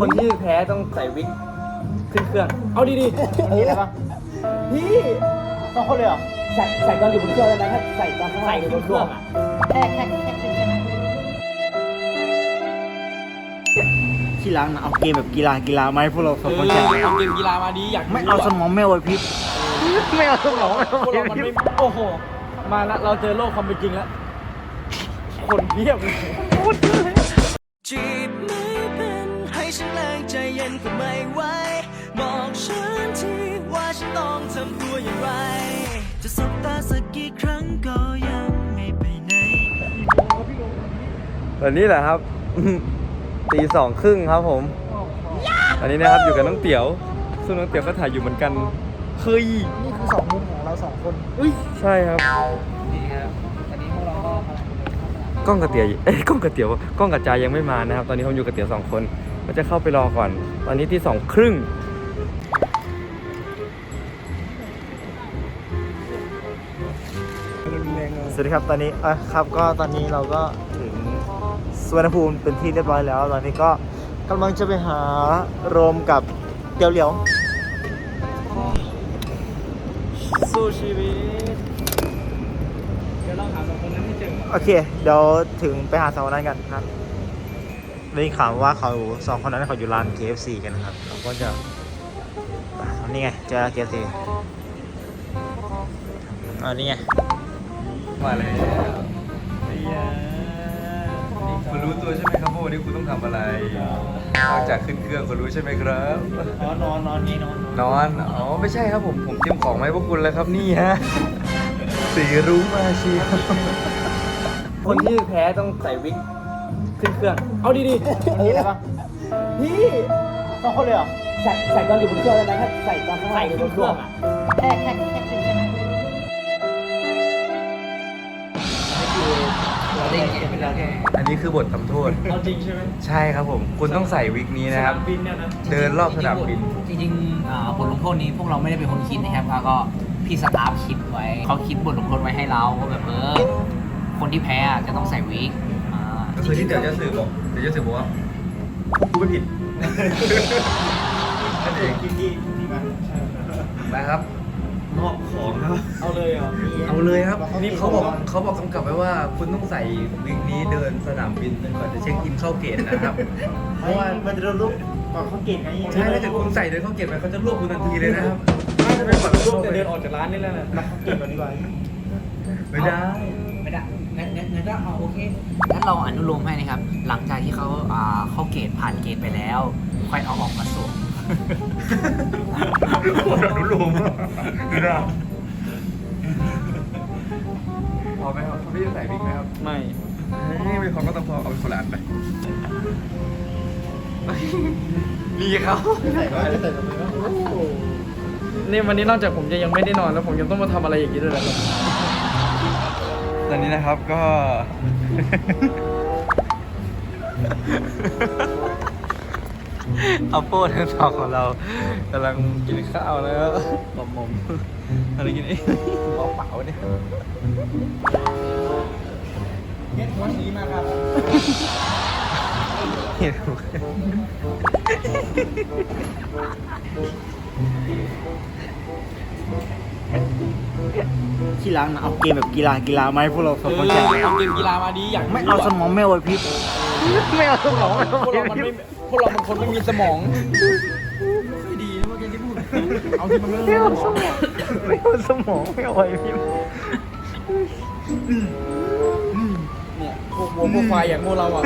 คนที่แพ้ต้องใส่วิกขึ้นเครื่อง เอาดีดีอันนี้อะไรปะๆพี่ต้องคนเลยเหรอ ใส่ใส่ตอนอยู่บนเครื่องได้ไหมถ้าใส่ตอนข้างล่างอยู่บนเครื่องอะแค่แค่แค่ขึ้นใช่ไหมที่ร้านเอาเกมแบบกีฬากีฬาไหมพวกเราสองคนแข่งเอาเกมกีฬามาดีอยากไม่เอาสมองไม่เอาไว้พริบไม่เอาสมองไม่เอาพวกไว้เรามันพริไม่บโอ้โห มาละเราเจอโลกความเป็นจริงแล้ว คนเพียบเลย ใจเย็นก็ไม่ไหวบอกฉันทีว่าฉันต้องทำตัวอย่างไร จะสบตาสักกี่ครั้งก็ยังไม่ไปไหนวันนี้แหละครับ ตีสองครึ่งครับผม อันนี้นะครับอยู่กับน้องเตี๋ยว ซึ่งน้องเตี๋ยวก็ถ่ายอยู่เหมือนกันเฮ้ยนี่คือสองมุมของเราสองคนใช่ครับนี่ครับอันนี้พวกเราก็กล้องกับเตี๋ยวเอ้ยกล้องกับเตี๋ยวกล้องกับจายยังไม่มานะครับ ตอนนี้ผมอยู่กับเตี๋ยวสองคน ก็จะเข้าไปรอก่อน ตอนนี้ที่สองครึ่งสวัสดีครับตอนนี้อะครับก็ตอนนี้เราก็ถึงสวนภูมิเป็นที่เรียบร้อยแล้ว ตอนนี้ก็กำลังจะไปหาโรมกับเตียวเหลียวสู้ชีวิตเดี๋ยวเราหาสองคนนั้นให้เจอโอเค เดี๋ยวถึงไปหาสองคนนั้นกันครับ ได้ยินข่าวว่าเขาสองคนนั้นเขาอยู่ร้าน KFC กันนะครับ เราก็จะอะนี่ไงเจอ KFC อ่านี่ไงมาเลยคุณรู้ตัวใช่ไหมครับว่าวันนี้คุณต้องทำอะไรนอกจากขึ้นเครื่องคุณรู้ใช่ไหมครับนอนนอนนอนนี่นอนนอนอ๋อไม่ใช่ครับผมผมเตรียมของมาให้พวกคุณแล้วครับนี่ฮะสีรู้มาเชียวคนที่แพ้ต้องใส่วิก ขึ้นเครื่อง เอาดีดีอันนี้อะไรปะๆพี่ต้องคนเลยเหรอ ใส่ใส่ตอนอยู่บนเครื่องได้ไหมถ้าใส่ตอนข้างล่างอยู่บนเครื่องอะแค่แค่แค่ขึ้นใช่ไหมเราได้เก็บไปแล้วแค่อันนี้คือบททำโทษ เอาจริงใช่ไหมใช่ครับผม คุณต้องใส่วิกนี้นะครับบินเนี่ยนะ เดินรอบสนามบิน จริงๆอ่าบทลงโทษนี้พวกเราไม่ได้เป็นคนคิดนะครับแล้วก็พี่สตาฟคิดไว้ เขาคิดบทลงโทษไว้ให้เราว่าแบบเออคนที่แพ้อะจะต้องใส่วิกอ่าก็ คือที่เดี๋ยวจะสื่อบอกเดี๋ยวจะสื่อบอกว่ากูไม่ผิดนั่นเองกินดีดีมากนะครับมอบของครับ เอาเลยเหรอเอาเลยครับนี่เขาบอกเขาบอกกำกับไว้ว่า คุณต้องใส่วิกนี้เดินสนามบินจนกว่าจะเช็คอินเข้าเกตนะครับเพราะว่ามันจะโดนลูกก่อนเขาเก่งไงใช่ถ้าเกิดคุณใส่เดินเข้าเกตไปเขาจะรวบคุณทันทีเลยนะครับจะเป็นบทลงโทษแต่เดินออกจากร้านนี่แหละนะเก่งกว่าดีกว่าไม่ได้ งั้นเราอนุโลมให้นะครับ หลังจากที่เขาอ่าเข้าเกณฑ์ผ่านเกณฑ์ไปแล้ว ค่อยเอาออกมาสวมโคตรอนุโลมไม่ได้พอไหมครับพี่จะใส่วิกไหมครับไม่นี่ไม่พอก็ต้องพอเอาไปคนละอันไปนี่เขาใส่ก็ไม่ใส่ทำไมวะนี่วันนี้นอกจากผมจะยังไม่ได้นอนแล้วผมยังต้องมาทำอะไรอย่างนี้ด้วยนะครับ ตอนนี้นะครับก็ อัปโป้ทั้งสองของเรากำลังกินข้าวแล้วหมอมมอะไรกินเองเปล่าเปล่าเนี่ยเย็ดวันนี้มาครับ ที่ร้านเอาเกมแบบกีฬากีฬาไหมพวกเราสองคนแข่งเอาเกมกีฬามาดีอยากไม่เอาสมองไม่เอาไว้พริบไม่เอาสมองไม่เอาพวกไว้เรามันพริไม่บพวกเรามันคนไม่มีสมองไม่ดีนะเมื่อกี้ที่พูดเอาที่มันไม่ไม่เอารู้สมองไม่เอาสมองไม่เอาไว้พริบเนี่ยพวกวัวพวกควายอย่างพวกเราอะ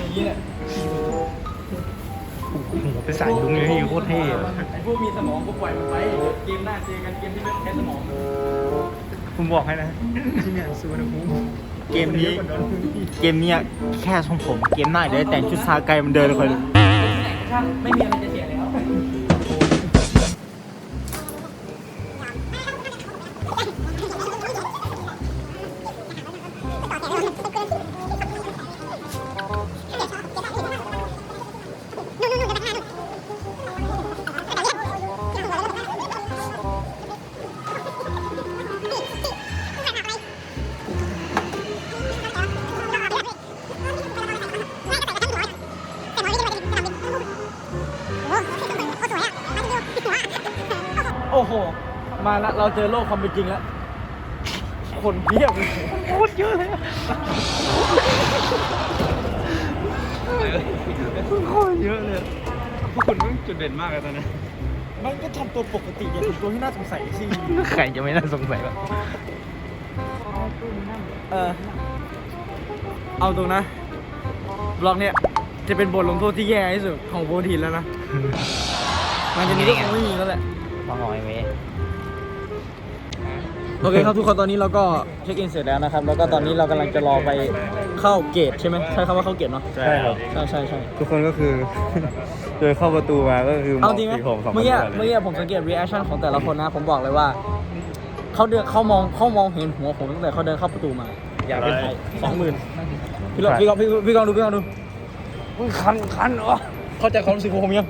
อย่างนี้แหละไปใส่ยุงเลยพี่โคตรเท่อะไอ้พวกมีสมองก็ปล่อยมันไปเดี๋ยวเกมหน้าเจอกันเกมที่ไม่ใช้สมอง ผมบอกให้นะที่เนี่ยสุวรรณภูมิเกมนี้ เกมเนี้ยแค่ทรงผม เกมหน้าเดี๋ยวแต่งชุดซาไกมันเดินเลยคนเลยช่างไม่มีอะไรจะเสียแล้ว มาแล้วเราเจอโลกความเป็นจริงแล้ว คนเพียบเลยโคตรเยอะเลยโคตรเยอะเลยพวกคุณมันจุดเด่นมากเลยตอนนี้มันก็ทำตัวปกติอย่าทำตัวที่น่าสงสัยสิใครจะไม่น่าสงสัยวะเออเอาตรงนะบล็อกเนี่ยจะเป็นบทลงโทษที่แย่ที่สุดของโบทีนแล้วนะ มันจะมีก็คงไม่มีแล้วแหละฟังหน่อยเว้ย โอเคครับทุกคนตอนนี้เราก็เช็คอินเสร็จแล้วนะครับ แล้วก็ตอนนี้เรากำลังจะรอไปเข้าเกตใช่ไหมใช่คำว่าเข้าเกตเนาะใช่ครับ ใช่ใช่ใช่ทุกคนก็คือ เดินเข้าประตูมาก็คือเอาจริงไหมสีผมสองเมื่อกี้คนเมื่อเลยกี้ผมสังเกต reaction ของแต่ละคนนะ ผมบอกเลยว่าเขาเดินเขามองเขามองเห็นหัวผมตั้งแต่เขาเดินเข้าประตูมา อยากเป็นไทยสองหมื่นพี่ลองพี่ลองพี่พี่ลองดูพี่ลองดูคันคันวะเข้าใจความรู้สึกของผมยัง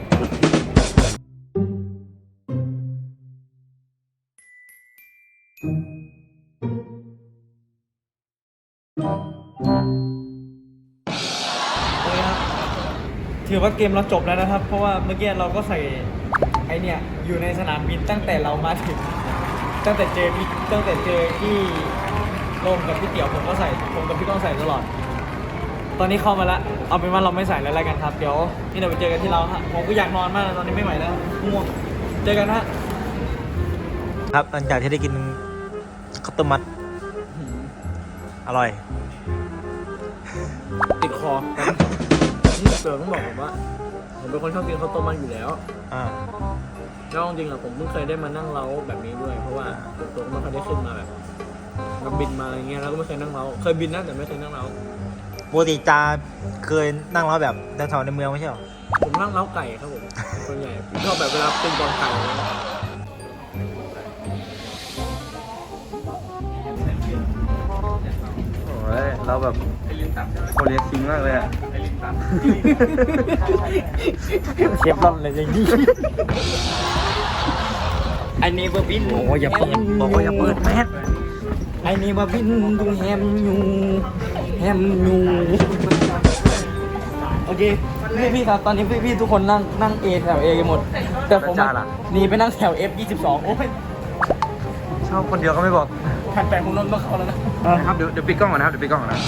โอเคครับ ถือว่าเกมเราจบแล้วนะครับ เพราะว่าเมื่อกี้เราก็ใส่ไอเนี่ยอยู่ในสนามบินตั้งแต่เรามาถึง ตั้งแต่เจอพี่ตั้งแต่เจอที่ลงกับพี่เตี๋ยวผมก็ใส่ผมกับพี่ก้องใส่ตลอด ตอนนี้เข้ามาแล้วเอาเป็นว่าเราไม่ใส่แล้วแล้วกันครับ เดี๋ยวนี่เดี๋ยวไปเจอกันที่เราฮะผมก็อยากนอนมากเลยตอนนี้ไม่ไหวแล้วง่วงเจอกันฮะครับหลังจากที่ได้กินาวต้มมัด อร่อย ติดคอนี่เสือต้องบอกผมว่า ผมเป็นคนชอบกินข้าวต้มมันอยู่แล้วอ่าแล้วจริงๆอะผมเพิ่งเคยได้มานั่งเล้าแบบนี้ด้วย เพราะว่าตัวก็ไม่เคยได้ขึ้นมาแบบมาบินมาอะไรเงี้ยแล้วก็ไม่เคยนั่งเล้าเคยบินนะแต่ไม่เคยนั่งเล้าปกติจาเคยนั่งรถแบบแถวๆในเมืองไม่ใช่หรอผมนั่งเล้าไก่ครับผมส่วนใหญ่ผมชอบแบบเวลาเป็นบอลไก่ อ้ยเราแบบโคเรียคิงมากเลยอะเชฟรอนเลยอย่างนี้ไอ้นี่บบินบอกว่าอย่าเปิดบอกว่าอย่าเปิดแมสไอ้นี่บบินดูแฮมยูแฮมยูโอเคพี่พี่ครับตอนนี้พี่พี่ทุกคนนั่งนั่งเอแถวเอกันหมด แต่ผมอะหนีไปนั่งแถว F 22 โอ้ยชอบคนเดียวก็ไม่บอกแผ่นแปดของนนท์ต้องเข้าแล้วนะ ครับเดี๋ยวเดี๋ยวปิดกล้องก่อนนะครับเดี๋ยวปิดกล้องก่อนนะ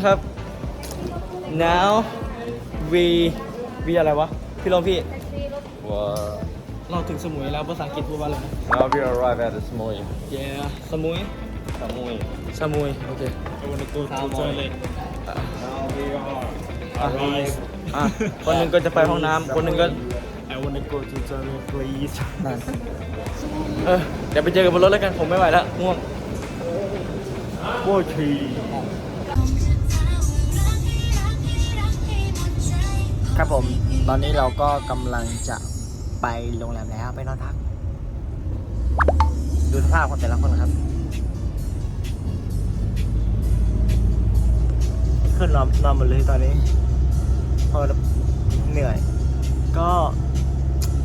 ทุกคนครับ now we we อะไรวะ พี่ลองพี่ว้าเราถึงสมุยแล้วภาษาอังกฤษพูดว่าอะไรนะ Now we arrive at the Smoy yeah สมุย Samui สมุย โอเค I want to go to toilet Now we are อะอะคนหนึ่งก็จะไปห้องน้ำคนหนึ่งก็ I want to go to toilet please นั่นเออเดี๋ยวไปเจอกันบนรถแล้วกัน ผมไม่ไหวแล้วง่วงโครับผม ตอนนี้เราก็กำลังจะไปโรงแรมแล้วไปนอนพัก ดูสภาพคนแต่ละคนครับขึ้นนอนนอนหมดเลยตอนนี้เพราะเหนื่อย ก็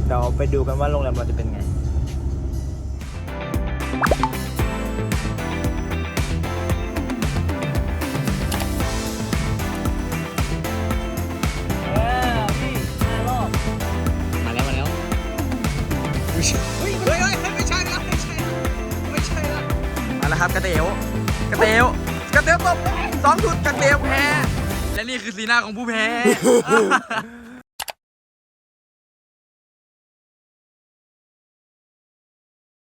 เดี๋ยวไปดูกันว่าโรงแรมเราจะเป็นไง มาแล้วครับกระเต๋วกระเต๋วกระเตียวตบสองชุดกระเตียวแพ้ และนี่คือสีหน้าของผู้แพ้